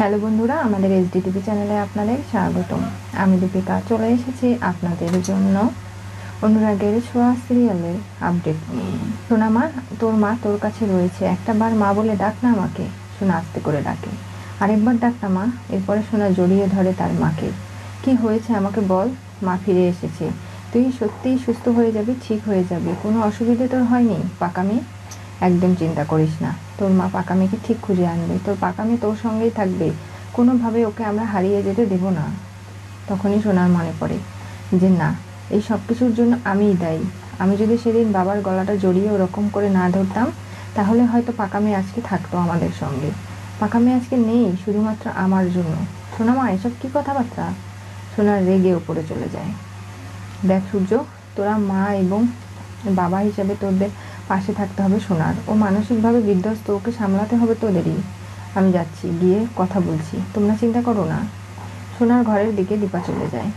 Hello বন্ধুরা, আমাদের HD TV চ্যানেলে আপনাদের স্বাগতম। আমি দীপিকা, চলে এসেছি আপনাদের জন্য অনুরাগের ছোঁয়া সিরিয়ালের আপডেট সোনা মা, তোর মা তোর কাছে রয়েছে। একটা বার মা বলে ডাক না আমাকে, সোনা আস্তে করে ডাকে। আরেকবার ডাক না মা, এরপরে সোনা জড়িয়ে ধরে তার মাকে। কি হয়েছে আমাকে বল, মা ফিরে এসেছে। তুই সত্যিই সুস্থ হয়ে যাবি, ঠিক হয়ে যাবি। কোনো অসুবিধে তোর হয়নি, পাকা মেয়ে? একদম চিন্তা করিস না। তোর মা পাকা মেয়েকে ঠিক খুঁজে আনবে, তোর পাকা মেয়ে তোর সঙ্গেই থাকবে কোনোভাবে ওকে আমরা হারিয়ে যেতে দেব না। তখনই সোনার মনে পড়ে যে না, এই সব কিছুর জন্য আমিই দায়ী। আমি যদি সেদিন বাবার গলাটা জড়িয়ে ওরকম করে না ধরতাম, তাহলে হয়তো পাকা মেয়ে আজকে থাকতো আমাদের সঙ্গে। পাকা মেয়ে আজকে নেই, শুধুমাত্র আমার জন্য। সোনা মা, এসব কী কথাবার্তা? সোনার রেগে ওপরে চলে যায়। দেখ সূর্য, তোরা মা এবং বাবা হিসাবে তোদের পাশে থাকতে হবে সোনার। ও মানসিকভাবে বিধ্বস্ত, ওকে সামলাতে হবে তোদেরই। আমি যাচ্ছি, গিয়ে কথা বলছি। তোমরা চিন্তা করো না। সোনার ঘরের দিকে দীপা চলে যায়।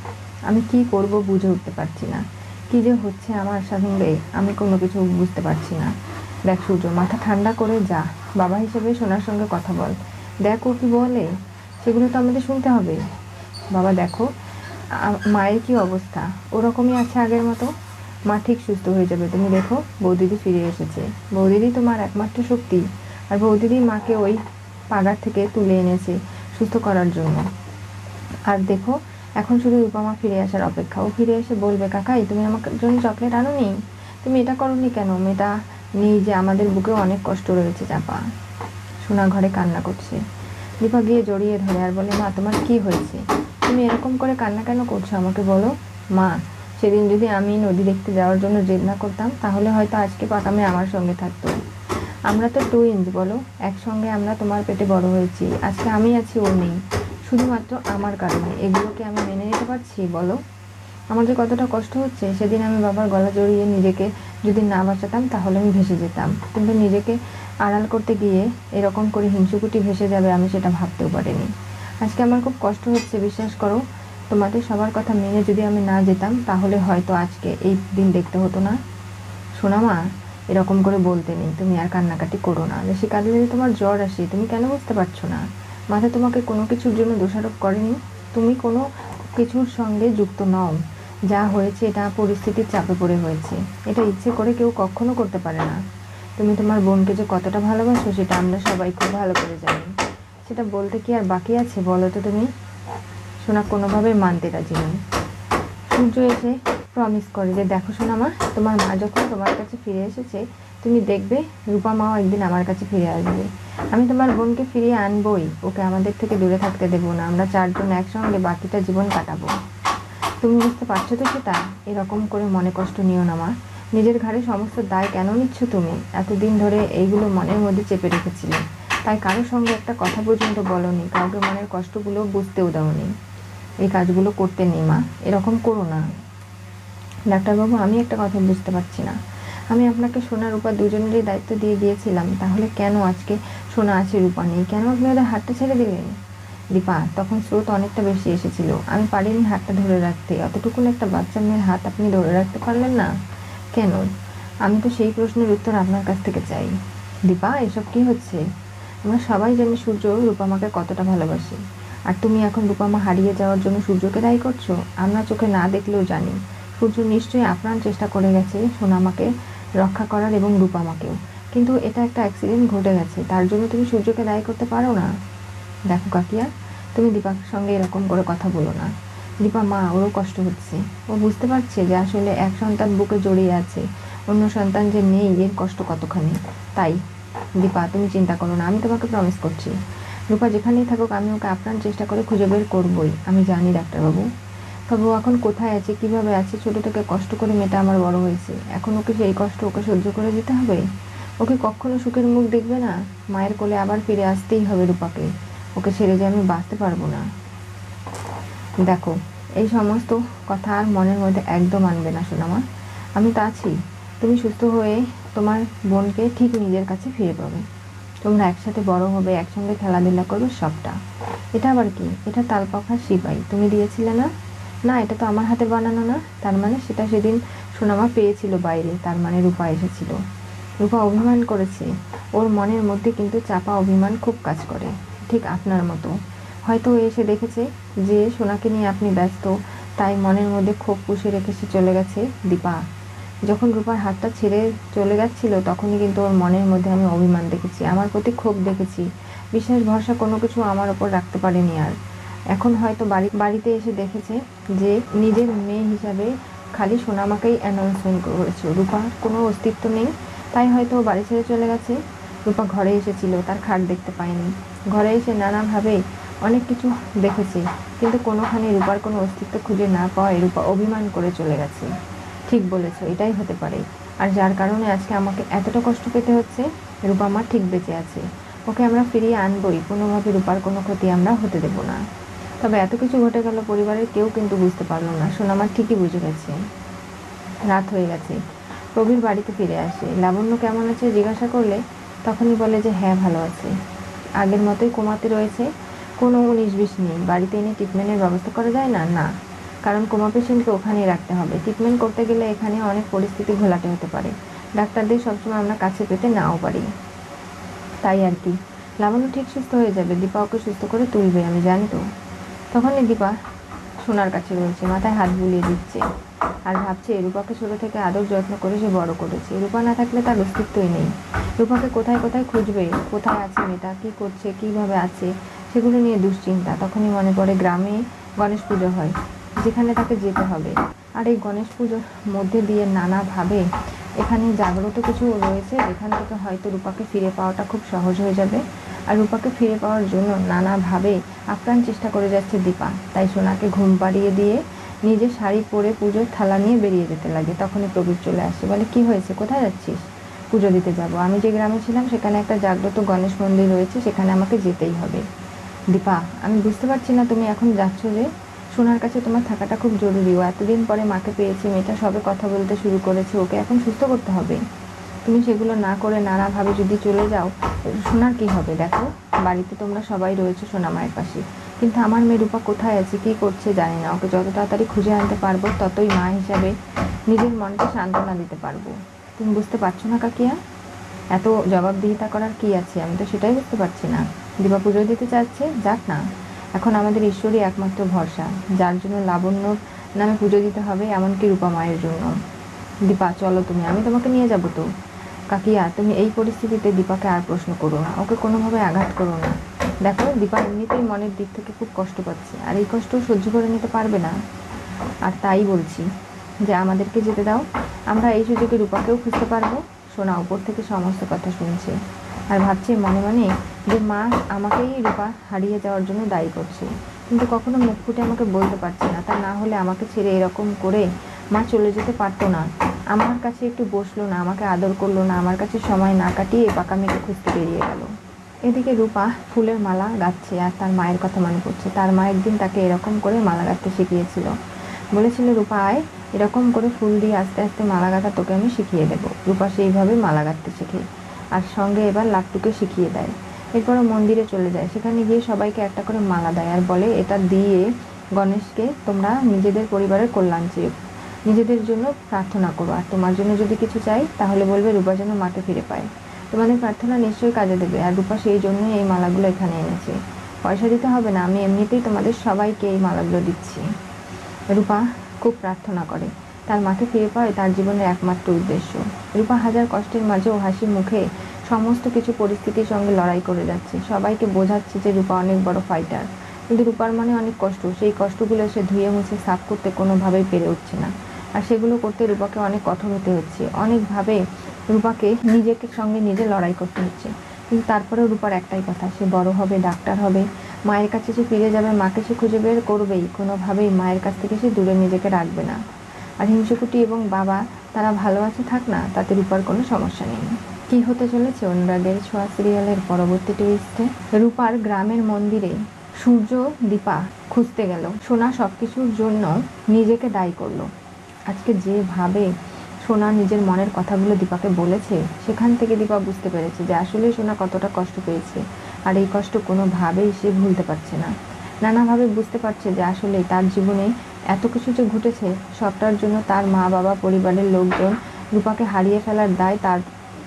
আমি কি করব বুঝে উঠতে পারছি না। কি যে হচ্ছে আমার সঙ্গে আমি কোনো কিছু বুঝতে পারছি না। দেখ সূর্য, মাথা ঠান্ডা করে যা। বাবা হিসেবে সোনার সঙ্গে কথা বল। দেখ ও কি বলে। সেগুলো তো আমাদের শুনতে হবে। বাবা, দেখো মায়ের কি অবস্থা? ওরকমই আছে আগের মতো? মা ঠিক সুস্থ হয়ে যাবে। তুমি দেখো, বৌদিদি ফিরে এসেছে। বৌদিদি তোমার একমাত্র শক্তি। আর বৌদিদি মাকে ওই পাগার থেকে তুলে এনেছে সুস্থ করার জন্য। আর দেখো, এখন শুধু রূপামা ফিরে আসার অপেক্ষা। ও ফিরে এসে বলবে, কাকাই, তুমি আমার জন্য চকলেট আনোনি? তুমি এটা করোনি কেন? মেয়েটা নেই যে আমাদের বুকেও অনেক কষ্ট রয়েছে, চাপা। সোনা ঘরে কান্না করছে। দীপা গিয়ে জড়িয়ে ধরে আর বলে, মা, তোমার কি হয়েছে? তুমি এরকম করে কান্না কেন করছ? আমাকে বলো। মা সেদিন যদি আমি নদী দেখতে যাওয়ার জন্য জেদ না করতাম, তাহলে হয়তো আজকে পাকামে আমার সঙ্গে থাকতো। আমরা তো টু টুইন্স বলো, একসঙ্গে আমরা তোমার পেটে বড় হয়েছি, আজকে আমি আছি ও নেই। শুধুমাত্র আমার কারণে এগুলোকে আমি মেনে নিতে পারছি বলো? আমার যে কতটা কষ্ট হচ্ছে, সেদিন আমি বাবার গলা জড়িয়ে নিজেকে যদি না বাঁচাতাম, তাহলে আমি ভেসে যেতাম। কিন্তু নিজেকে আড়াল করতে গিয়ে এরকম করে হিংসুকুটি ভেসে যাবে আমি সেটা ভাবতেও পারিনি। আজকে আমার খুব কষ্ট হচ্ছে, বিশ্বাস করো। তোমাদের সবার কথা মেনে যদি আমি না যেতাম, তাহলে হয়তো আজকে এই দিন দেখতে হতো না। শোনা মা, এরকম করে বলতে নেই, তুমি আর কান্নাকাটি করো না। বেশি কাঁদলে যদি তোমার জ্বর আসে, তুমি কেন বুঝতে পারছ না? মাথা তোমাকে কোনো কিছুর জন্য দোষারোপ করেনি। তুমি কোনো কিছুর সঙ্গে যুক্ত নও। যা হয়েছে, এটা পরিস্থিতির চাপে পড়ে হয়েছে। এটা ইচ্ছে করে কেউ কখনো করতে পারে না। তুমি তোমার বোনকে যে কতটা ভালোবাসো, সেটা আমরা সবাই খুব ভালো করে জানি। সেটা বলতে কি আর বাকি আছে, বলো তো তুমি? শোনা কোনোভাবে মানতে রাজি নয়। সূর্য এসে প্রমিস করে যে, দেখো শোনা মা, তোমার মা যখন তোমার কাছে ফিরে এসেছে, তুমি দেখবে রূপা মাও একদিন আমার কাছে ফিরে আসবে। আমি তোমার বোনকে ফিরিয়ে আনবই, ওকে আমাদের থেকে দূরে থাকতে দেবো না। আমরা চারজন একসঙ্গে বাকিটা জীবন কাটাবো। তুমি বুঝতে পারছ তো সেটা? এরকম করে মনে কষ্ট নিও না মা। নিজের ঘাড়ে সমস্ত দায় কেন নিচ্ছ তুমি? এতদিন ধরে এইগুলো মনের মধ্যে চেপে রেখেছিলে। তাই কারোর সঙ্গে একটা কথা পর্যন্ত বলনি। কাউকে মনের কষ্টগুলো বুঝতেও দাওনি। এই কাজগুলো করতে নেই, মা। এরকম করো না। ডাক্তারবাবু, আমি একটা কথা বুঝতে পারছি না। আমি আপনাকে সোনা, রূপা দুজনেরই দায়িত্ব দিয়ে গিয়েছিলাম। তাহলে কেন আজকে সোনা আছে, রূপা নেই? কেন আপনি ওদের হাতটা ছেড়ে দিলেন? দীপা, তখন স্রোত অনেকটা বেশি এসেছিল। আমি পারিনি হাতটা ধরে রাখতে। অতটুকুন একটা বাচ্চা মেয়ের হাত আপনি ধরে রাখতে পারলেন না? কেন? আমি তো সেই প্রশ্নের উত্তর আপনার কাছ থেকে চাই। দীপা, এসব কি হচ্ছে? আমরা সবাই জানি সূর্য রূপামাকে কতটা ভালোবাসে। আর তুমি এখন রূপামা হারিয়ে যাওয়ার জন্য সূর্যকে দায়ী করছ? আমরা চোখে না দেখলেও জানি। সূর্য নিশ্চয়ই আপ্রাণ চেষ্টা করে গেছে সোনামাকে রক্ষা করার এবং রূপামাকেও। কিন্তু এটা একটা অ্যাক্সিডেন্ট ঘটে গেছে। তার জন্য তুমি সূর্যকে দায়ী করতে পারো না? দেখো কাকিয়া, তুমি দীপার সঙ্গে এরকম করে কথা বলো না। দীপা, মা, ওরও কষ্ট হচ্ছে। ও বুঝতে পারছে যে আসলে এক সন্তান বুকে জড়িয়ে আছে। অন্য সন্তান যে নেই, এর কষ্ট কতখানি? তাই, দীপা, তুমি চিন্তা করো না। আমি তোমাকে প্রমিস করছি। রূপা যেখানেই থাকুক, আমি ওকে আপ্রাণ চেষ্টা করে খুঁজে বের করবই। আমি জানি, ডাক্তারবাবু। তবে ও এখন কোথায় আছে, কীভাবে আছে, ছোট থেকে কষ্ট করে মেয়েটা আমার বড় হয়েছে। এখন ওকে সেই কষ্ট ওকে সহ্য করে যেতে হবে? ওকে কখনো সুখের মুখ দেখবে না? মায়ের কোলে আবার ফিরে আসতেই হবে রূপাকে। ওকে ছেড়ে যে আমি বাঁচতে পারব না। দেখো, এই সমস্ত কথা আর মনের মধ্যে একদম আনবে না, সোনামা। আমি তো আছি। তুমি সুস্থ হয়ে তোমার বোনকে ঠিক নিজের কাছে ফিরে পাবে। তোমরা একসাথে বড় হবে, একসঙ্গে খেলাধুলা করবে, সবটা। এটা আবার কি? এটা তালপাখার সিপাই তুমি দিয়েছিলে না? না, এটা তো আমার হাতে বানানো না। তার মানে সেটা সেদিন সোনামা পেয়েছিল বাইরে। তার মানে রূপা এসেছিল। রূপা অভিমান করেছে। ওর মনের মধ্যে কিন্তু চাপা অভিমান খুব কাজ করে। ঠিক আপনার মতো। হয়তো এসে দেখেছে যে সোনাকে নিয়ে আপনি ব্যস্ত, তাই মনের মধ্যে ক্ষোভ পুষে রেখে সে চলে গেছে দীপা। যখন রূপার হাতটা ছেড়ে চলে যাচ্ছিল, তখনই কিন্তু ওর মনের মধ্যে আমি অভিমান দেখেছি, আমার প্রতি ক্ষোভ দেখেছি। বিশ্বাস ভরসা কোনো কিছু আমার ওপর রাখতে পারেনি আর। এখন হয়তো বাড়ি, বাড়িতে এসে দেখেছে যে নিজের মেয়ে হিসাবে খালি সোনামাকেই অ্যানাউন্সমেন্ট করেছে। রূপার কোনো অস্তিত্ব নেই, তাই হয়তো ও বাড়ি ছেড়ে চলে গেছে। রূপা ঘরে এসেছিল, তার খাট দেখতে পায়নি। ঘরে এসে নানাভাবে অনেক কিছু দেখেছে, কিন্তু কোনোখানে রূপার কোনো অস্তিত্ব খুঁজে না পাওয়ায় রূপা অভিমান করে চলে গেছে। ঠিক বলেছ, এটাই হতে পারে। আর যার কারণে আজকে আমাকে এতটা কষ্ট পেতে হচ্ছে, রূপা আমার ঠিক বেঁচে আছে। ওকে আমরা ফিরিয়ে আনবই, কোনোভাবে রূপার কোনো ক্ষতি আমরা হতে দেব না। তবে এত কিছু ঘটে গেল, পরিবারের কেউ কিন্তু বুঝতে পারল না। সোনামার ঠিকই বুঝে গেছে। রাত হয়ে গেছে। প্রবীর বাড়িতে ফিরে আসে। লাবণ্য কেমন আছে জিজ্ঞাসা করলে তখনই বলে যে হ্যাঁ ভালো আছে। আগের মতোই কোমাতে রয়েছে, কোনো উনিশ বিশ নেই। বাড়িতে এনে ট্রিটমেন্টের ব্যবস্থা করা যায় না? না। কারণ কোমা পেশেন্টকে ওখানেই রাখতে হবে। ট্রিটমেন্ট করতে গেলে এখানে অনেক পরিস্থিতি ঘোলাটে হতে পারে। ডাক্তারদের সবসময় আমরা কাছে পেতে নাও পারি। তাই আর কি। লাবণ্য ঠিক সুস্থ হয়ে যাবে। দীপা ওকে সুস্থ করে তুলবে, আমি জানি তো। তখনই দীপা সোনার কাছে রয়েছে মাথায় হাত বুলিয়ে দিচ্ছে। আর ভাবছে, রূপাকে ছোটো থেকে আদর যত্ন করে সে বড় করেছে। রূপা না থাকলে তার অস্তিত্বই নেই। রূপাকে কোথায় কোথায় খুঁজবে? কোথায় আছে মেয়েটা? কী করছে? কীভাবে আছে? সেগুলো নিয়ে দুশ্চিন্তা। তখনই মনে পড়ে, গ্রামে গণেশ পুজো হয়। যেখানে তাকে যেতে হবে। আর এই গণেশ পুজোর মধ্যে দিয়ে নানাভাবে এখানে জাগ্রত কিছু রয়েছে, যেখান থেকে হয়তো রূপাকে ফিরে পাওয়াটা খুব সহজ হয়ে যাবে। আর রূপাকে ফিরে পাওয়ার জন্য নানাভাবে আপ্রাণ চেষ্টা করে যাচ্ছে দীপা। তাই সোনাকে ঘুম পাড়িয়ে দিয়ে নিজে শাড়ি পরে পুজোর থালা নিয়ে বেরিয়ে যেতে লাগে। তখনই প্রবীর চলে আসে। বলে, কি হয়েছে? কোথায় যাচ্ছিস? পুজো দিতে যাব। আমি যে গ্রামে ছিলাম, সেখানে একটা জাগ্রত গণেশ মন্দির রয়েছে, সেখানে আমাকে যেতেই হবে। দীপা, আমি বুঝতে পারছি না তুমি এখন যাচ্ছ যে সোনার কাছে তোমার থাকাটা খুব জরুরি। ও এতদিন পরে মাকে পেয়েছি, মেয়েটা সবে কথা বলতে শুরু করেছে, ওকে এখন সুস্থ করতে হবে। তুমি সেগুলো না করে নানাভাবে যদি চলে যাও, সোনার কি হবে দেখো? বাড়িতে তোমরা সবাই রয়েছে সোনা মায়ের পাশে। কিন্তু আমার মেয়ে রূপা কোথায় আছে, কী করছে জানি না। ওকে যত তাড়াতাড়ি খুঁজে আনতে পারব, ততই মা হিসাবে নিজের মনকে সান্ত্বনা দিতে পারব। তুমি বুঝতে পারছ না কাকিয়া? এত জবাবদিহিতা করার কি আছে? আমি তো সেটাই বুঝতে পারছি না। দীপা পুজো দিতে চাচ্ছে যাক না। এখন আমাদের ঈশ্বরই একমাত্র ভরসা, যার জন্য লাবণ্য নামে পুজো দিতে হবে, এমনকি রূপা মায়ের জন্য। দীপা, চলো তুমি, আমি তোমাকে নিয়ে যাব তো। কাকিয়া, তুমি এই পরিস্থিতিতে দীপাকে আর প্রশ্ন করো না, ওকে কোনোভাবে আঘাত করো না। দেখো, দীপা এমনিতেই মনের দিক থেকে খুব কষ্ট পাচ্ছে, আর এই কষ্ট সহ্য করে নিতে পারবে না। আর তাই বলছি যে, আমাদেরকে যেতে দাও, আমরা এই সুযোগে রূপাকেও খুঁজতে পারব। সোনা উপর থেকে সমস্ত কথা শুনছে। আর ভাবছে মনে মনে যে মা আমাকেই রূপা হারিয়ে যাওয়ার জন্য দায়ী করছে। কিন্তু কখনো মুখ ফুটে আমাকে বলতে পারছে না। তা না হলে আমাকে ছেড়ে এরকম করে মা চলে যেতে পারতো না। আমার কাছে একটু বসল না, আমাকে আদর করল না, আমার কাছে সময় না কাটিয়ে পাকা মেয়েকে খুঁজতে বেরিয়ে গেল। এদিকে রূপা ফুলের মালা গাচ্ছে আর তার মায়ের কথা মনে পড়ছে। তার মা একদিন তাকে এরকম করে মালা গাঁথতে শিখিয়েছিল। বলেছিল, রূপা, আয়, এরকম করে ফুল দিয়ে আস্তে আস্তে মালা গাঁথা তোকে আমি শিখিয়ে দেবো। রূপা সেইভাবে মালা গাঁথতে শেখে। আর সঙ্গে এবার লাট্টুকে শিখিয়ে দেয়। এরপর মন্দিরে চলে যায়। সেখানে গিয়ে সবাইকে একটা করে মালা দেয় আর বলে, এটা দিয়ে গণেশকে তোমরা নিজেদের পরিবারের কল্যাণ চেয়ে, নিজেদের জন্য প্রার্থনা করো। আর তোমার জন্য যদি কিছু চাই, তাহলে বলবে, রূপা যেন মাকে ফিরে পায়। তোমাদের প্রার্থনা নিশ্চয়ই কাজে দেবে। আর রূপা সেই জন্যই এই মালাগুলো এখানে এনেছে। পয়সা দিতে হবে না। আমি এমনিতেই তোমাদের সবাইকে এই মালাগুলো দিচ্ছি। রূপা খুব প্রার্থনা করে। তার মাকে ফিরে পাওয়াই তার জীবনের একমাত্র উদ্দেশ্য। রূপা হাজার কষ্টের মাঝেও হাসি মুখে সমস্ত কিছু পরিস্থিতির সঙ্গে লড়াই করে যাচ্ছে। সবাইকে বোঝাচ্ছে যে রূপা অনেক বড় ফাইটার কিন্তু রূপার মনে অনেক কষ্ট। সেই কষ্টগুলো সে ধুয়ে মুছে সাফ করতে কোনোভাবেই পেরে উঠছে না। আর সেগুলো করতে রূপাকে অনেক কঠোর হতে হচ্ছে। অনেকভাবে রূপাকে নিজেকে সঙ্গে নিজে লড়াই করতে হচ্ছে। কিন্তু তারপরেও রূপার একটাই কথা, সে বড় হবে, ডাক্তার হবে। মায়ের কাছে সে ফিরে যাবে, মাকে সে খুঁজে বের করবেই। কোনোভাবেই মায়ের কাছ থেকে সে দূরে নিজেকে রাখবে না। আর হিংসুকুটি এবং বাবা, তারা ভালো আছে থাক না তাতে রূপার কোনো সমস্যা নেই। কি হতে চলেছে অনুরাগের ছোঁয়া সিরিয়ালের পরবর্তী টুইস্টে রূপার গ্রামের মন্দিরে সূর্য দীপা খুঁজতে গেল। সোনা সব কিছুর জন্য নিজেকে দায়ী করল। আজকে যেভাবে সোনা নিজের মনের কথাগুলো দীপাকে বলেছে, সেখান থেকে দীপা বুঝতে পেরেছে যে আসলে সোনা কতটা কষ্ট পেয়েছে। আর এই কষ্ট কোনোভাবেই সে ভুলতে পারছে না। নানাভাবে বুঝতে পারছে যে আসলে তার জীবনে এত কিছু যে ঘটেছে, সবটার জন্য তার মা, বাবা, পরিবারের লোকজন রূপাকে হারিয়ে ফেলার দায় তার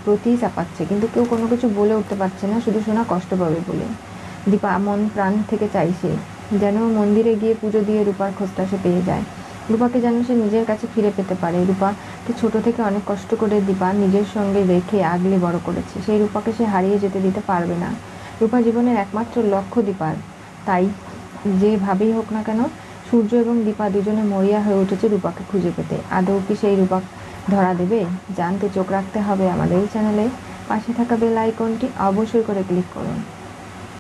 প্রতিই চাপাচ্ছে। কিন্তু কেউ কোনো কিছু বলে উঠতে পারছে না, শুধু সোনা কষ্ট পাবে বলে। দীপা মন প্রাণ থেকে চাইছে যেন মন্দিরে গিয়ে পুজো দিয়ে রূপার খোঁজটা সে পেয়ে যায়। রূপাকে যেন সে নিজের কাছে ফিরে পেতে পারে। রূপাকে ছোট থেকে অনেক কষ্ট করে দীপা নিজের সঙ্গে রেখে আগলে বড় করেছে। সেই রূপাকে সে হারিয়ে যেতে দিতে পারবে না। রূপা জীবনের একমাত্র লক্ষ্য দীপার। তাই যেভাবেই হোক না কেন সূর্য এবং দীপা দুজনে মরিয়া হয়ে উঠেছে রূপাকে খুঁজে পেতে। আদৌ কি সেই রূপাক ধরা দেবে? জানতে চোখ রাখতে হবে আমাদের এই চ্যানেলে। পাশে থাকা বেল আইকনটি অবশ্যই করে ক্লিক করুন।